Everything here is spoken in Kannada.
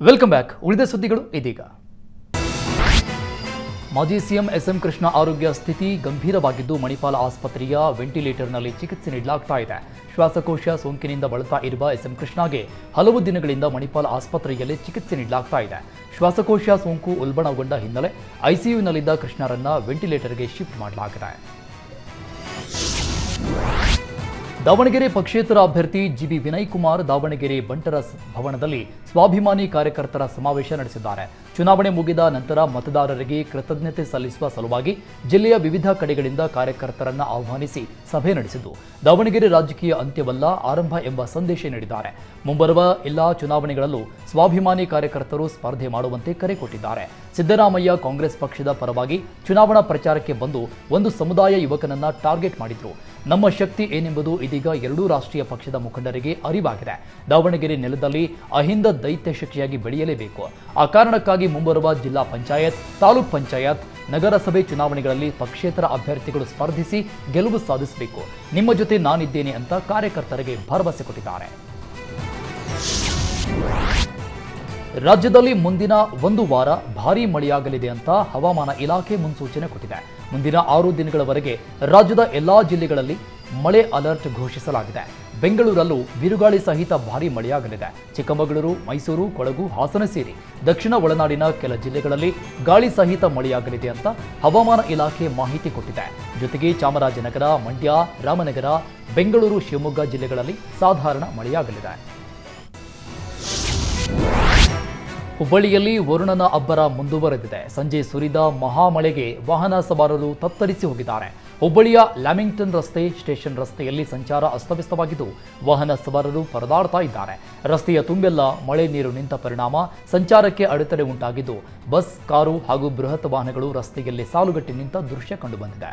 ವೆಲ್ಕಮ್ ಬ್ಯಾಕ್ ಉಳಿದ ಸುದ್ದಿಗಳು ಇದೀಗ. ಮಾಜಿ ಸಿಎಂ ಎಸ್ಎಂ ಕೃಷ್ಣ ಆರೋಗ್ಯ ಸ್ಥಿತಿ ಗಂಭೀರವಾಗಿದ್ದು, ಮಣಿಪಾಲ ಆಸ್ಪತ್ರೆಯ ವೆಂಟಿಲೇಟರ್ನಲ್ಲಿ ಚಿಕಿತ್ಸೆ ನೀಡಲಾಗ್ತಾ ಇದೆ. ಶ್ವಾಸಕೋಶ ಸೋಂಕಿನಿಂದ ಬಳಲ್ತಾ ಇರುವ ಎಸ್ಎಂ ಕೃಷ್ಣಗೆ ಹಲವು ದಿನಗಳಿಂದ ಮಣಿಪಾಲ ಆಸ್ಪತ್ರೆಯಲ್ಲಿ ಚಿಕಿತ್ಸೆ ನೀಡಲಾಗ್ತಾ ಇದೆ. ಶ್ವಾಸಕೋಶ ಸೋಂಕು ಉಲ್ಬಣಗೊಂಡ ಹಿನ್ನೆಲೆ ಐಸಿಯುನಲ್ಲಿದ್ದ ಕೃಷ್ಣರನ್ನ ವೆಂಟಿಲೇಟರ್ಗೆ ಶಿಫ್ಟ್ ಮಾಡಲಾಗಿದೆ. ದಾವಣಗೆರೆ ಪಕ್ಷೇತರ ಅಭ್ಯರ್ಥಿ ಜಿಬಿ ವಿನಯ್ ಕುಮಾರ್ ದಾವಣಗೆರೆ ಬಂಟರ ಭವನದಲ್ಲಿ ಸ್ವಾಭಿಮಾನಿ ಕಾರ್ಯಕರ್ತರ ಸಮಾವೇಶ ನಡೆಸಿದ್ದಾರೆ. ಚುನಾವಣೆ ಮುಗಿದ ನಂತರ ಮತದಾರರಿಗೆ ಕೃತಜ್ಞತೆ ಸಲ್ಲಿಸುವ ಸಲುವಾಗಿ ಜಿಲ್ಲೆಯ ವಿವಿಧ ಕಡೆಗಳಿಂದ ಕಾರ್ಯಕರ್ತರನ್ನ ಆಹ್ವಾನಿಸಿ ಸಭೆ ನಡೆಸಿದ್ದು, ದಾವಣಗೆರೆ ರಾಜಕೀಯ ಅಂತ್ಯವಲ್ಲ ಆರಂಭ ಎಂಬ ಸಂದೇಶ ನೀಡಿದ್ದಾರೆ. ಮುಂಬರುವ ಎಲ್ಲಾ ಚುನಾವಣೆಗಳಲ್ಲೂ ಸ್ವಾಭಿಮಾನಿ ಕಾರ್ಯಕರ್ತರು ಸ್ಪರ್ಧೆ ಮಾಡುವಂತೆ ಕರೆ ಕೊಟ್ಟಿದ್ದಾರೆ. ಸಿದ್ದರಾಮಯ್ಯ ಕಾಂಗ್ರೆಸ್ ಪಕ್ಷದ ಪರವಾಗಿ ಚುನಾವಣಾ ಪ್ರಚಾರಕ್ಕೆ ಬಂದು ಒಂದು ಸಮುದಾಯ ಯುವಕನನ್ನ ಟಾರ್ಗೆಟ್ ಮಾಡಿದ್ರು. ನಮ್ಮ ಶಕ್ತಿ ಏನೆಂಬುದು ಇದೀಗ ಎರಡೂ ರಾಷ್ಟ್ರೀಯ ಪಕ್ಷದ ಮುಖಂಡರಿಗೆ ಅರಿವಾಗಿದೆ. ದಾವಣಗೆರೆ ನೆಲದಲ್ಲಿ ಅಹಿಂದ ದೈತ್ಯ ಶಕ್ತಿಯಾಗಿ ಬೆಳೆಯಲೇಬೇಕು. ಆ ಕಾರಣಕ್ಕಾಗಿ ಮುಂಬರುವ ಜಿಲ್ಲಾ ಪಂಚಾಯತ್, ತಾಲೂಕ್ ಪಂಚಾಯತ್, ನಗರಸಭೆ ಚುನಾವಣೆಗಳಲ್ಲಿ ಪಕ್ಷೇತರ ಅಭ್ಯರ್ಥಿಗಳು ಸ್ಪರ್ಧಿಸಿ ಗೆಲುವು ಸಾಧಿಸಬೇಕು. ನಿಮ್ಮ ಜೊತೆ ನಾನಿದ್ದೇನೆ ಅಂತ ಕಾರ್ಯಕರ್ತರಿಗೆ ಭರವಸೆ ಕೊಟ್ಟಿದ್ದಾರೆ. ರಾಜ್ಯದಲ್ಲಿ ಮುಂದಿನ ಒಂದು ವಾರ ಭಾರೀ ಮಳೆಯಾಗಲಿದೆ ಅಂತ ಹವಾಮಾನ ಇಲಾಖೆ ಮುನ್ಸೂಚನೆ ಕೊಟ್ಟಿದೆ. ಮುಂದಿನ ಆರು ದಿನಗಳವರೆಗೆ ರಾಜ್ಯದ ಎಲ್ಲಾ ಜಿಲ್ಲೆಗಳಲ್ಲಿ ಮಳೆ ಅಲರ್ಟ್ ಘೋಷಿಸಲಾಗಿದೆ. ಬೆಂಗಳೂರಲ್ಲೂ ಬಿರುಗಾಳಿ ಸಹಿತ ಭಾರೀ ಮಳೆಯಾಗಲಿದೆ. ಚಿಕ್ಕಮಗಳೂರು, ಮೈಸೂರು, ಕೊಡಗು, ಹಾಸನ ಸೇರಿ ದಕ್ಷಿಣ ಒಳನಾಡಿನ ಕೆಲ ಜಿಲ್ಲೆಗಳಲ್ಲಿ ಗಾಳಿ ಸಹಿತ ಮಳೆಯಾಗಲಿದೆ ಅಂತ ಹವಾಮಾನ ಇಲಾಖೆ ಮಾಹಿತಿ ಕೊಟ್ಟಿದೆ. ಜೊತೆಗೆ ಚಾಮರಾಜನಗರ, ಮಂಡ್ಯ, ರಾಮನಗರ, ಬೆಂಗಳೂರು, ಶಿವಮೊಗ್ಗ ಜಿಲ್ಲೆಗಳಲ್ಲಿ ಸಾಧಾರಣ ಮಳೆಯಾಗಲಿದೆ. ಹುಬ್ಬಳ್ಳಿಯಲ್ಲಿ ವರುಣನ ಅಬ್ಬರ ಮುಂದುವರೆದಿದೆ. ಸಂಜೆ ಸುರಿದ ಮಹಾಮಳೆಗೆ ವಾಹನ ಸವಾರರು ತತ್ತರಿಸಿ ಹೋಗಿದ್ದಾರೆ. ಹುಬ್ಬಳ್ಳಿಯ ಲ್ಯಾಮಿಂಗ್ಟನ್ ರಸ್ತೆ ಸ್ಟೇಷನ್ ರಸ್ತೆಯಲ್ಲಿ ಸಂಚಾರ ಅಸ್ತವ್ಯಸ್ತವಾಗಿದ್ದು, ವಾಹನ ಸವಾರರು ಪರದಾಡ್ತಾ ಇದ್ದಾರೆ. ರಸ್ತೆಯ ತುಂಬೆಲ್ಲ, ಮಳೆ ನೀರು ನಿಂತ ಪರಿಣಾಮ, ಸಂಚಾರಕ್ಕೆ ಅಡೆತಡೆ ಉಂಟಾಗಿದ್ದು, ಬಸ್, ಕಾರು ಹಾಗೂ ಬೃಹತ್ ವಾಹನಗಳು ರಸ್ತೆಯಲ್ಲಿ ಸಾಲುಗಟ್ಟಿ ನಿಂತ ದೃಶ್ಯ ಕಂಡುಬಂದಿದೆ.